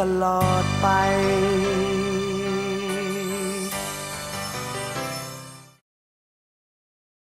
ตลอดไป